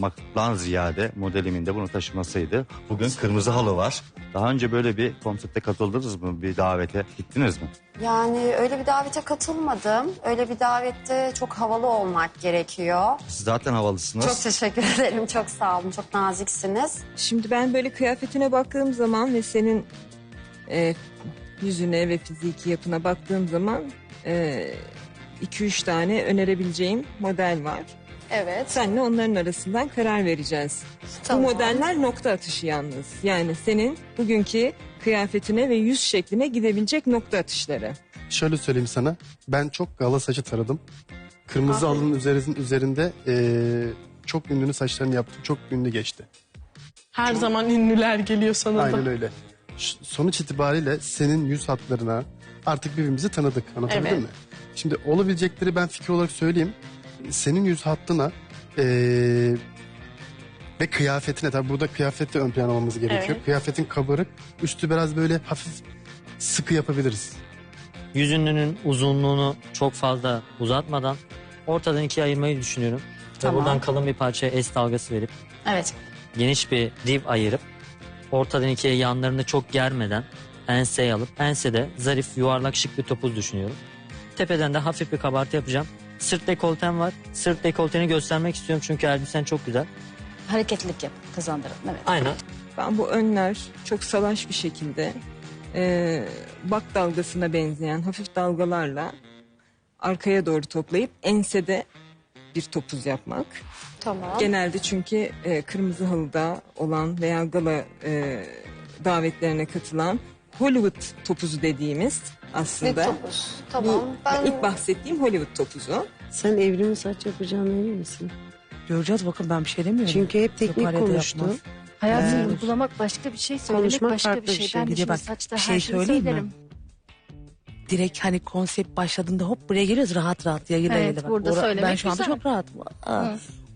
yapmaktan ziyade modelimin de bunu taşımasıydı. Bugün kırmızı halı var. Daha önce böyle bir konsepte katıldınız mı? Bir davete gittiniz mi? Yani öyle bir davete katılmadım. Öyle bir davette çok havalı olmak gerekiyor. Siz zaten havalısınız. Çok teşekkür ederim. Çok sağ olun. Çok naziksiniz. Şimdi ben böyle kıyafetine baktığım zaman ve senin e, yüzüne ve fiziki yapına baktığım zaman e, iki üç tane önerebileceğim model var. Evet. Senle onların arasından karar vereceğiz. Tamam. Bu modeller nokta atışı yalnız. Yani senin bugünkü kıyafetine ve yüz şekline gidebilecek nokta atışları. Şöyle söyleyeyim sana. Ben çok gala saçı taradım. Kırmızı Aferin. alının üzerinin, üzerinde eee, çok ünlünün saçlarını yaptım. Çok ünlü geçti. Her zaman ünlüler geliyor sana da. Aynen öyle. Ş- Sonuç itibariyle senin yüz hatlarına artık birbirimizi tanıdık. Anlatabildim Evet. mi? Şimdi olabilecekleri ben fikir olarak söyleyeyim. Senin yüz hattına eee, ve kıyafetine tabii burada kıyafette ön plan almamız gerekiyor. Evet. Kıyafetin kabarık, üstü biraz böyle hafif sıkı yapabiliriz. Yüz ünlünün uzunluğunu çok fazla uzatmadan ortadan ikiye ayırmayı düşünüyorum. Tamam. Ve buradan kalın bir parça es dalgası verip Evet. geniş bir div ayırıp ortadan ikiye yanlarını çok germeden enseye alıp ensede zarif yuvarlak şık bir topuz düşünüyorum. Tepeden de hafif bir kabartı yapacağım. Sırt dekoltem var. Sırt dekolteni göstermek istiyorum çünkü elbisen çok güzel. hareketlilik yap kazandıralım evet. Aynen. Ben bu önler çok salaş bir şekilde e, bak dalgasına benzeyen hafif dalgalarla arkaya doğru toplayıp ensede bir topuz yapmak. Tamam. Genelde çünkü e, kırmızı halıda olan veya gala e, davetlerine katılan Hollywood topuzu dediğimiz Bir aslında. topuz. Tamam. Bu Ben ilk bahsettiğim Hollywood topuzu. Sen evrimi saç yapacağına emin misin? Göreceğiz bakın ben bir şey demiyorum. Çünkü hep teknik Yaparya da konuştu. yapmaz. Hayatını Evet. uygulamak başka bir şey, söylemek Konuşmak başka bir bir şey. şey. Ben Bir şimdi bak, saçta bir her şey şeyi söyleyeyim mi? söylerim. Direkt hani konsept başladığında hop buraya geliyoruz rahat rahat yayıla Evet, yayıla. Bak, burada ora- söylemek Ben şu anda güzel. çok rahatım. Aa,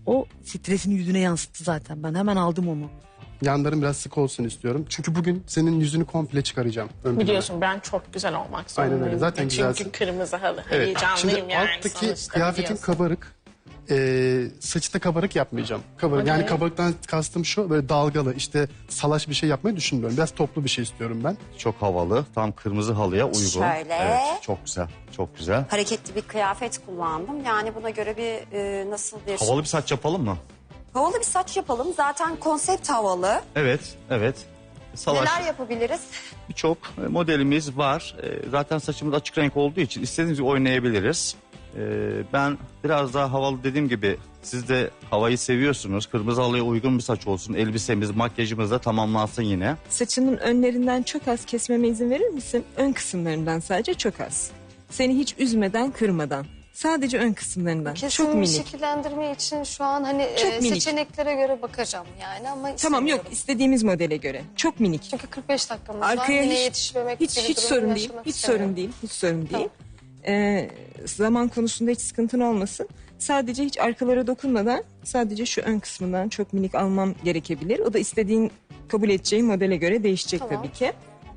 O stresini yüzüne yansıttı zaten. Ben hemen aldım onu. Yanların biraz sık olsun istiyorum. Çünkü bugün senin yüzünü komple çıkaracağım. ön plana. Biliyorsun ben çok güzel olmak zorundayım. öyle, zaten Çünkü güzelsin. kırmızı halı. Evet. Heyecanlıyım Şimdi yani. alttaki sonuçta kıyafetin biliyorsun. kabarık. Ee, saçı da kabarık yapmayacağım. Kabarık. Yani kabarıktan kastım şu böyle dalgalı işte salaş bir şey yapmayı düşünmüyorum. Biraz toplu bir şey istiyorum ben. Çok havalı. Tam kırmızı halıya uygun. Şöyle. Evet, çok güzel. Çok güzel. hareketli bir kıyafet kullandım. Yani buna göre bir e, nasıl bir... Havalı bir saç yapalım mı? Havalı bir saç yapalım. Zaten konsept havalı. Evet, evet. Salaş Neler yapabiliriz? birçok e, modelimiz var. E, Zaten saçımız açık renk olduğu için istediğimiz gibi oynayabiliriz. E, Ben biraz daha havalı dediğim gibi siz de havayı seviyorsunuz. Kırmızı halıya uygun bir saç olsun. Elbisemiz, makyajımız da tamamlansın yine. Saçının önlerinden çok az kesmeme izin verir misin? Ön kısımlarından sadece çok az. Seni hiç üzmeden, kırmadan. Sadece ön kısımlarından. Kesin çok minik. şekillendirme için şu an hani Çok e, minik. seçeneklere göre bakacağım yani ama Tamam istemiyorum. yok istediğimiz modele göre. Çok minik. Çünkü 45 dakikamız var. Arkaya Yine hiç- yetişmemek Hiç gibi hiç sorun değil. yaşamak Hiç istemiyorum. sorun değil. Hiç sorun değil. Ee, zaman konusunda hiç sıkıntın olmasın. Sadece hiç arkalara dokunmadan sadece şu ön kısmından çok minik almam gerekebilir. O da istediğin kabul edeceğin modele göre değişecek Tamam. tabii ki.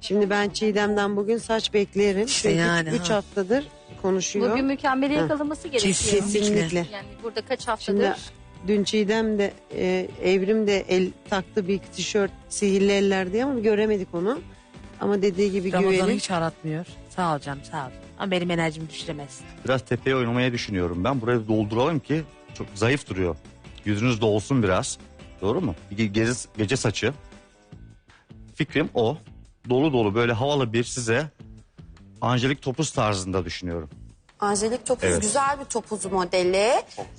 Şimdi ben Çiğdem'den bugün saç beklerim. İşte Çünkü yani, üç ha. haftadır konuşuyor. Bugün mükemmeli Hı. yakalaması gerekiyor. Kesinlikle. Yani burada kaç haftadır Şimdi dün Çiğdem de e, Evrim de el taktı bir tişört sihirli eller diye ama göremedik onu. Ama dediği gibi Ramazan'ı güvenin. hiç aratmıyor. Sağ ol canım sağ ol. Ama benim enerjimi düşüremez. Biraz tepeye oynamaya düşünüyorum ben. Burayı dolduralım ki çok zayıf duruyor. Yüzünüz dolsun biraz. Doğru mu? Bir gece, gece saçı. Fikrim o. Dolu dolu böyle havalı bir size Angelik topuz tarzında düşünüyorum. Angelik topuz Evet. güzel bir topuz modeli.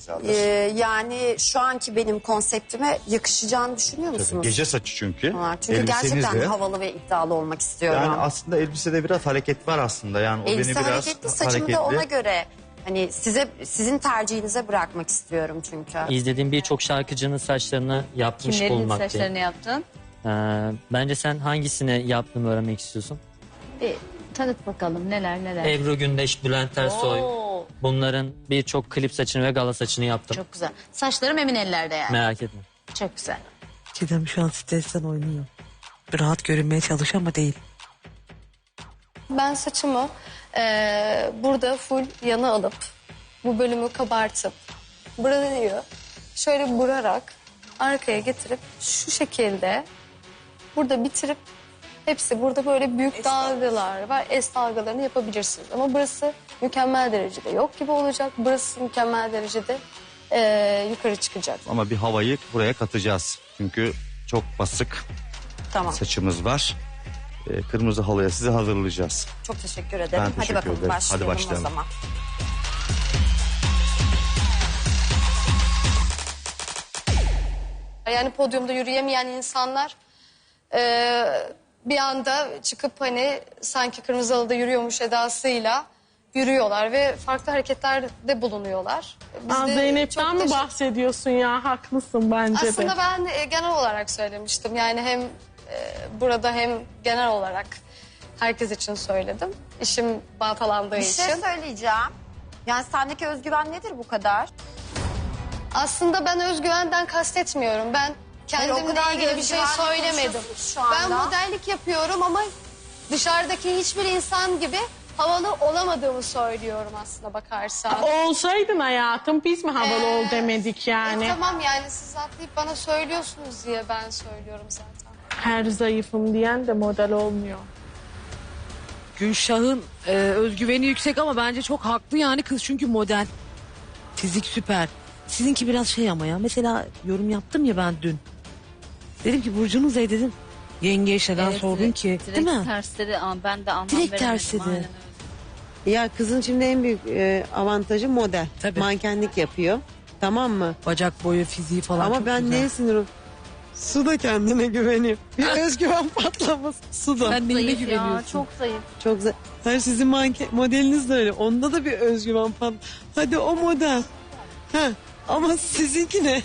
Çok Ee, yani şu anki benim konseptime yakışacağını düşünüyor musunuz? Gece saçı çünkü. Ha, Çünkü Elbiseniz gerçekten de. havalı ve iddialı olmak istiyorum. Yani aslında elbisede biraz hareket var aslında. Yani o Elbise beni biraz hareketli, saçımı hareketli. da ona göre hani size sizin tercihinize bırakmak istiyorum çünkü. İzlediğim birçok şarkıcının saçlarını yapmış kimlerin bulmaktayım. saçlarını yaptın? Ee, bence sen hangisini yaptığımı öğrenmek istiyorsun? Bir tanıt bakalım neler neler. Ebru Gündeş, Bülent Ersoy. Oo, Bunların birçok klip saçını ve gala saçını yaptım. çok güzel. Saçlarım emin ellerde yani. Merak etme. Çok güzel. Çiğdem şu an stresten oynuyor. Rahat görünmeye çalışıyor ama değil. Ben saçımı e, burada full yana alıp bu bölümü kabartıp burayı şöyle burarak arkaya getirip şu şekilde burada bitirip hepsi burada böyle büyük dalgalar var. Es dalgalarını yapabilirsiniz. Ama burası mükemmel derecede yok gibi olacak. Burası mükemmel derecede eee, yukarı çıkacak. Ama bir havayı buraya katacağız. Çünkü çok basık Tamam. saçımız var. Ee, kırmızı halıya sizi hazırlayacağız. Çok teşekkür ederim. Ben teşekkür Hadi bakalım ederim. Hadi başlayalım, başlayalım. o zaman. Yani podyumda yürüyemeyen insanlar eee, bir anda çıkıp hani sanki kırmızı halıda yürüyormuş edasıyla yürüyorlar ve farklı hareketlerde bulunuyorlar. Biz Aa, de Zeynep'ten mi teşekkür- bahsediyorsun ya? Haklısın bence Aslında de. ben e, genel olarak söylemiştim. Yani hem e, burada hem genel olarak herkes için söyledim. İşim baltalandığı Bir için. şey söyleyeceğim. Yani sendeki özgüven nedir bu kadar? Aslında ben özgüvenden kastetmiyorum. Ben kendimle kadar ilgili bir şey özgüvenli söylemedim. şu anda. Ben modellik yapıyorum ama dışarıdaki hiçbir insan gibi havalı olamadığımı söylüyorum aslında bakarsan. Olsaydın hayatım biz mi havalı ol Ee, demedik yani. E, tamam yani siz atlayıp bana söylüyorsunuz diye ben söylüyorum zaten. Her zayıfım diyen de model olmuyor. Gülşah'ın e, özgüveni yüksek ama bence çok haklı yani kız çünkü model. Fizik süper. Sizinki biraz şey ama ya mesela yorum yaptım ya ben dün. Dedim ki burcunuz ne dedim. Yengeye şeyden sordun ki direkt değil mi? tersleri an- ben de anlam Direkt veremedim. tersi de. Aynen öyle. Ya kızın şimdi en büyük e, avantajı model. Tabii. Mankenlik yapıyor. Tamam mı? Bacak boyu fiziği falan Ama çok ben güzel. neye sinir ol- Su da kendine güveniyor. Bir özgüven patlaması. Su da. Sen neyine Zayıf ya, güveniyorsun? çok zayıf. Çok güzel. Her sizin manken, modeliniz de öyle. Onda da bir özgüven pat. Hadi o model. Heh. Ama sizinki ne?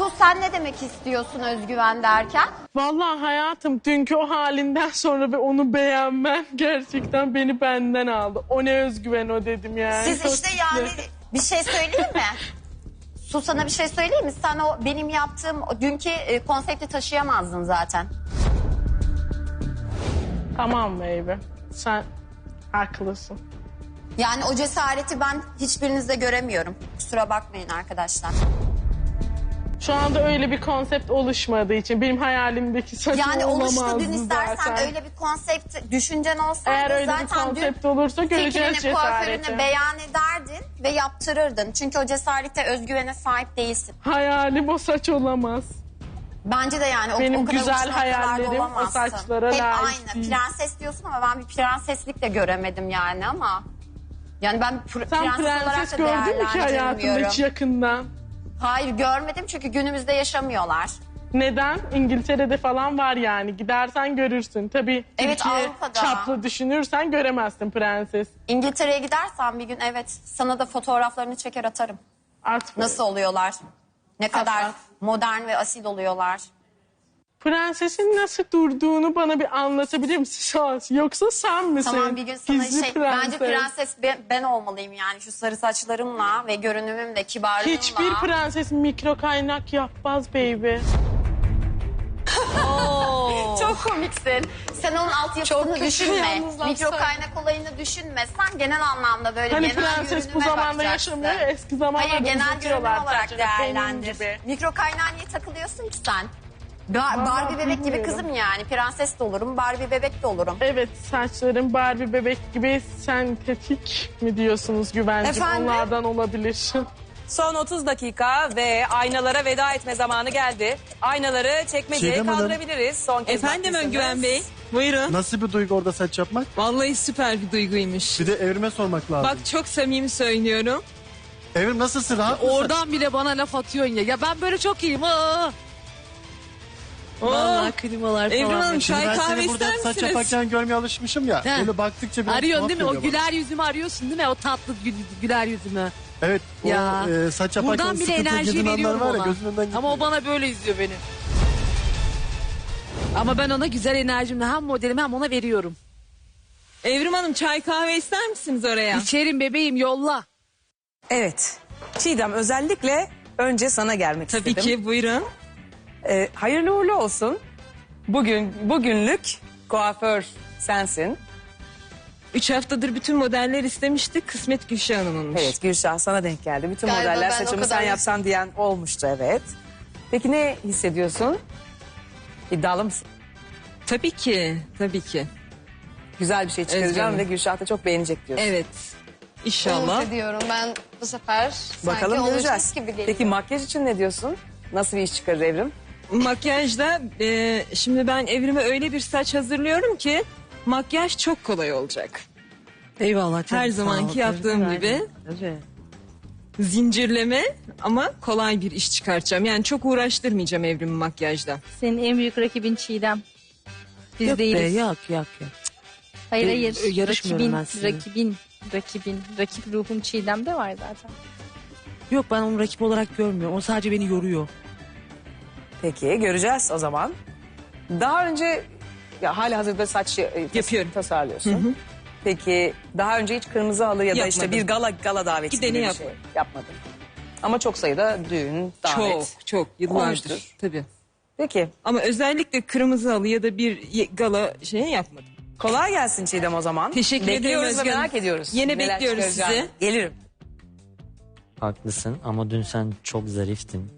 Sus sen ne demek istiyorsun özgüven derken? Vallahi hayatım dünkü o halinden sonra ve onu beğenmen gerçekten beni benden aldı. O ne özgüven o dedim yani. Siz Çok işte yani bir şey söyleyeyim mi? Su sana bir şey söyleyeyim mi? Sen o benim yaptığım o dünkü e, konsepti taşıyamazdın zaten. Tamam baby. Sen haklısın. Yani o cesareti ben hiçbirinizde göremiyorum. Kusura bakmayın arkadaşlar. Şu anda öyle bir konsept oluşmadığı için benim hayalimdeki saçım Yani olamazdı oluştu dün istersen zaten. öyle bir konsept düşüncen olsaydı Eğer öyle bir zaten konsept dün olursa göreceğiz fikrini, kuaförünü cesareti. beyan ederdin ve yaptırırdın. Çünkü o cesarete, özgüvene sahip değilsin. Hayalim o saç olamaz. Bence de yani o, Benim o kadar güzel hayallerim o olamazsın. saçlara Hep layık aynı. değil. Prenses diyorsun ama ben bir prenseslik de göremedim yani ama. Yani ben pr- Sen prenses, olarak prenses da gördün mü ki hayatında değerlendirmiyorum. hiç yakından? Hayır görmedim çünkü günümüzde yaşamıyorlar. Neden? İngiltere'de falan var yani. Gidersen görürsün. Tabii Evet, Türkiye Avrupa'da. çaplı düşünürsen göremezsin prenses. İngiltere'ye gidersen bir gün evet sana da fotoğraflarını çeker atarım. At Nasıl oluyorlar? Ne kadar modern ve asil oluyorlar. Prensesin nasıl durduğunu bana bir anlatabilir misin? Yoksa sen misin? Tamam bir gün sana Gizli şey prenses. bence prenses ben, ben olmalıyım yani şu sarı saçlarımla ve görünümümle kibarlığımla. Hiçbir prenses mikro kaynak yapmaz baby. Çok komiksin. Sen onun altyapısını düşünme. Mikro kaynak olayını düşünme. Sen genel anlamda böyle Hani genel prenses bu görünüme zamanda bakacaksın. yaşamıyor ya, eski zamanlarda Hayır genel görünüm uzatıyorlar olarak benim değerlendir. gibi. Mikro kaynağa niye takılıyorsun ki sen? Ba- Barbie bebek gibi bilmiyorum. kızım yani. Prenses de olurum, Barbie bebek de olurum. Evet saçların Barbie bebek gibi sentetik mi diyorsunuz güvencim? Efendim? Onlardan olabilir. Son 30 dakika ve aynalara veda etme zamanı geldi. Aynaları çekmeceye Çiğdem Hanım. kaldırabiliriz. Son kez Efendim haklısınız. Öngüven Bey. Buyurun. Nasıl bir duygu orada saç yapmak? Vallahi süper bir duyguymuş. Bir de evrime sormak lazım. Bak çok samimi söylüyorum. Evrim nasılsın rahat mısın? Oradan bile bana laf atıyorsun ya. Ya ben böyle çok iyiyim. Aa. Vallahi klimalar falan. Evrim Hanım Şimdi çay ben kahve seni burada ister hep saç misiniz? yaparken görmeye alışmışım ya. He. Böyle baktıkça biraz Arıyorsun tuhaf değil mi? O geliyor bana. güler yüzümü arıyorsun değil mi? O tatlı gül- güler yüzümü. Evet Ya. o e, saç yaparken Buradan bile sıkıntı enerji girdiğin anlar veriyorum var ya ona. gözünün önünden Ama o bana böyle izliyor beni. Ama ben ona güzel enerjimle hem modelimi hem ona veriyorum. Evrim Hanım çay kahve ister misiniz oraya? İçerim bebeğim yolla. Evet. Çiğdem özellikle önce sana gelmek Tabii istedim. ki buyurun. Ee, hayırlı uğurlu olsun. Bugün bugünlük kuaför sensin. Üç haftadır bütün modeller istemiştik. Kısmet Gülşah Hanım'ınmış. Evet Gülşah sana denk geldi. Bütün Galiba modeller ben o saçımı kadar sen yapsan diyen olmuştu evet. Peki ne hissediyorsun? İddialı mısın? Tabii ki, tabii ki. Güzel bir şey çıkaracağım ve Gülşah da çok beğenecek diyorsun. Evet. İnşallah. Umut ediyorum ben bu sefer Bakalım sanki göreceğiz. olacak gibi geliyor. Peki makyaj için ne diyorsun? Nasıl bir iş çıkarır Evrim? Makyajda e, şimdi ben evrime öyle bir saç hazırlıyorum ki makyaj çok kolay olacak. Eyvallah. canım, Her sağ zamanki ol. yaptığım Tabii, gibi. tabii. Zincirleme ama kolay bir iş çıkartacağım. Yani çok uğraştırmayacağım evrimi makyajda. Senin en büyük rakibin Çiğdem. Biz Yok be, değiliz. yok yok yok. Hayır Ee, hayır. yarışmıyorum rakibin, ben sizinle. rakibin, rakibin, rakip ruhun Çiğdem'de var zaten. Yok ben onu rakip olarak görmüyorum. O sadece beni yoruyor. Peki göreceğiz o zaman. Daha önce ya hala hazırda saç e, tas- Yapıyorum. tasarlıyorsun. Peki daha önce hiç kırmızı halı ya da işte Yapmadım. bir gala gala daveti Gideni gibi bir yapmadım. şey yapmadın. Ama çok sayıda düğün, davet. Çok çok yıllardır. Olmuştur. Tabii. Peki Ama özellikle kırmızı halı ya da bir ye- gala şey yapmadım. kolay gelsin Çiğdem o zaman. Teşekkür ederim Bekliyoruz ve Özge Hanım. merak ediyoruz. Yine Neler bekliyoruz çıkaracağını. sizi. Gelirim. Haklısın ama dün sen çok zariftin.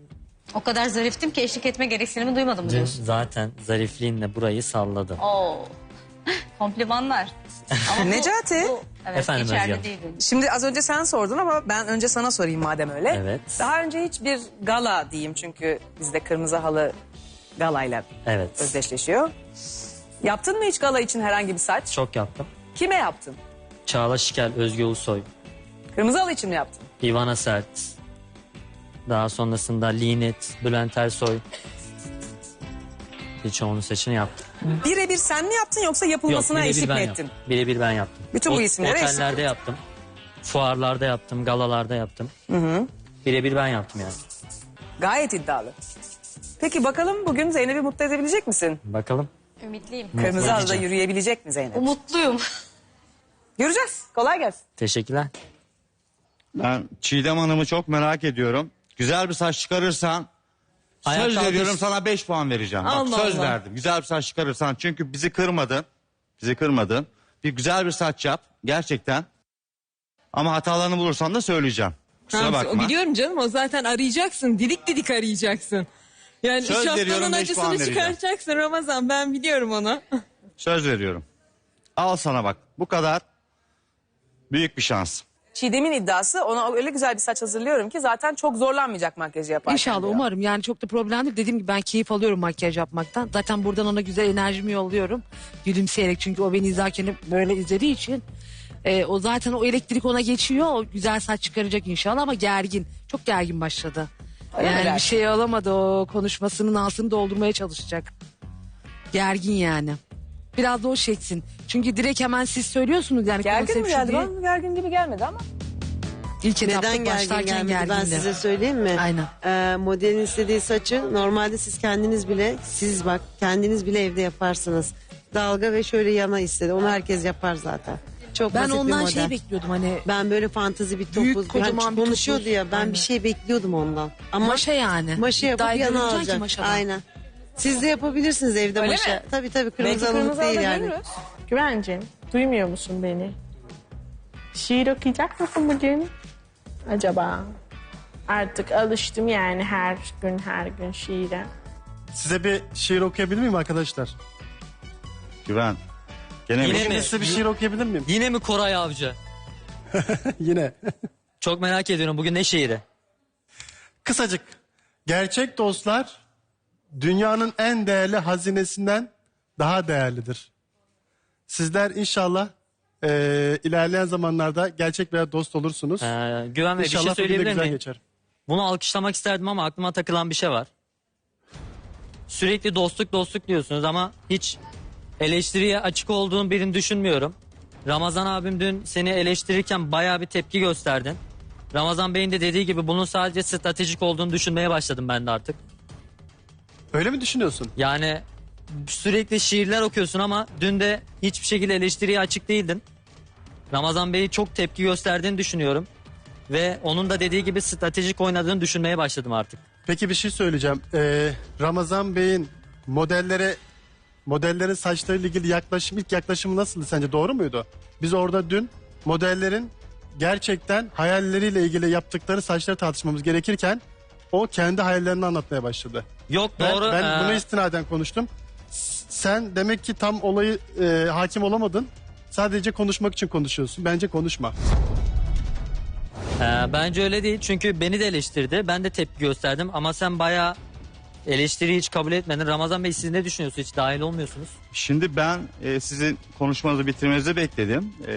O kadar zariftim ki eşlik etme gereksinimi duymadım Dün diyorsun. zaten zarifliğinle burayı salladın. Oo. Komplimanlar. Ama bu- Necati. bu- evet, Efendim geçerli Özge Hanım. Şimdi az önce sen sordun ama ben önce sana sorayım madem öyle. Evet. Daha önce hiçbir gala diyeyim çünkü bizde kırmızı halı galayla Evet. özdeşleşiyor. Yaptın mı hiç gala için herhangi bir saç? Çok yaptım. Kime yaptın? Çağla Şikel, Özge Ulusoy, Kırmızı halı için mi yaptın? Ivana Sert. Daha sonrasında Linet, Bülent Ersoy. Birçoğunun saçını yaptım. Birebir sen mi yaptın yoksa Yok yapılmasına birebir eşlik ben mi yaptım. ettin? Birebir ben yaptım. Bütün bu isimlere eşlik Otellerde ettin. yaptım. Fuarlarda yaptım, galalarda yaptım. Birebir ben yaptım yani. Gayet iddialı. Peki bakalım bugün Zeynep'i mutlu edebilecek misin? Bakalım. Ümitliyim. Kırmızı halıda edeceğim. yürüyebilecek mi Zeynep? Umutluyum. Göreceğiz. Kolay gelsin. Teşekkürler. Ben Çiğdem Hanım'ı çok merak ediyorum. Güzel bir saç çıkarırsan Ayağa söz veriyorum sana 5 puan vereceğim. Bak Allah söz Allah. verdim. Güzel bir saç çıkarırsan çünkü bizi kırmadın. Bizi kırmadın. Bir güzel bir saç yap gerçekten. Ama hatalarını bulursan da söyleyeceğim. Kusura Tamam, bakma. Biliyorum canım o zaten arayacaksın. Didik didik arayacaksın. Yani Söz veriyorum, şapkanın beş puan acısını vereceğim. çıkartacaksın Ramazan ben biliyorum onu. Söz veriyorum. Al sana bak. Bu kadar büyük bir şans. Çiğdem'in iddiası ona öyle güzel bir saç hazırlıyorum ki zaten çok zorlanmayacak makyajı yaparken. İnşallah diyor. umarım yani çok da problem değil. Dediğim gibi ben keyif alıyorum makyaj yapmaktan. Zaten buradan ona güzel enerjimi yolluyorum. Gülümseyerek çünkü o beni izlerken hep böyle izlediği için. e, o zaten o elektrik ona geçiyor. O güzel saç çıkaracak inşallah ama gergin. Çok gergin başladı. Öyle mi yani dersin? bir şey alamadı o konuşmasının altını doldurmaya çalışacak. Gergin yani. Biraz da o çeksin. Çünkü direkt hemen siz söylüyorsunuz yani Gergin mi konsept şu geldi? diye. Bana gergin gibi gelmedi ama. İlk etapta Neden gergin başlarken gelmedi ben gergindi. size söyleyeyim mi? Aynen. Ee, modelin istediği saçı normalde siz kendiniz bile siz bak kendiniz bile evde yaparsınız. Dalga ve şöyle yana istedi. Onu herkes yapar zaten. Çok Ben basit bir ondan model. şey bekliyordum hani Ben böyle fantazi bir Büyük, topuz. kocaman yani bir konuşuyordu topuz. ya ben Aynen. bir şey bekliyordum ondan. Ama maşa yani. maşa yapıp İddiayı yana görünecek ki alacak. maşadan. Aynen. Siz de yapabilirsiniz evde Öyle maşa. mi? Tabii tabii kırmızı alınlık değil yani. görürüz. Güvencim, duymuyor musun beni? Şiir okuyacak mısın bugün? Acaba? Artık alıştım yani her gün her gün şiire. Size bir şiir okuyabilir miyim arkadaşlar? Güven. Gene Yine mi? mi? Şimdi size bir şiir okuyabilir miyim? Yine mi Koray Avcı? Yine. Çok merak ediyorum bugün ne şiiri? Kısacık. Gerçek dostlar dünyanın en değerli hazinesinden daha değerlidir. Sizler inşallah eee, ilerleyen zamanlarda gerçek bir dost olursunuz. Ee, Güven Bey bir şey inşallah bugün de söyleyebilir güzel miyim? geçer. Bunu alkışlamak isterdim ama aklıma takılan bir şey var. Sürekli dostluk dostluk diyorsunuz ama hiç eleştiriye açık olduğun birini düşünmüyorum. Ramazan abim dün seni eleştirirken bayağı bir tepki gösterdin. Ramazan Bey'in de dediği gibi bunun sadece stratejik olduğunu düşünmeye başladım ben de artık. Öyle mi düşünüyorsun? Yani sürekli şiirler okuyorsun ama dün de hiçbir şekilde eleştiriye açık değildin. Ramazan Bey'i çok tepki gösterdiğini düşünüyorum. Ve onun da dediği gibi stratejik oynadığını düşünmeye başladım artık. Peki bir şey söyleyeceğim. Ee, Ramazan Bey'in modellere modellerin saçlarıyla ilgili yaklaşım ilk yaklaşımı nasıldı sence doğru muydu? Biz orada dün modellerin gerçekten hayalleriyle ilgili yaptıkları saçları tartışmamız gerekirken O kendi hayallerini anlatmaya başladı. Yok Ben, doğru. ben ee, buna istinaden konuştum. S- Sen demek ki tam olayı e, hakim olamadın. Sadece konuşmak için konuşuyorsun. Bence konuşma. Ee, bence öyle değil çünkü beni de eleştirdi. Ben de tepki gösterdim ama sen bayağı eleştiriyi hiç kabul etmedin. Ramazan Bey siz ne düşünüyorsunuz? Hiç dahil olmuyorsunuz. Şimdi ben e, sizin konuşmanızı bitirmenizi bekledim. E,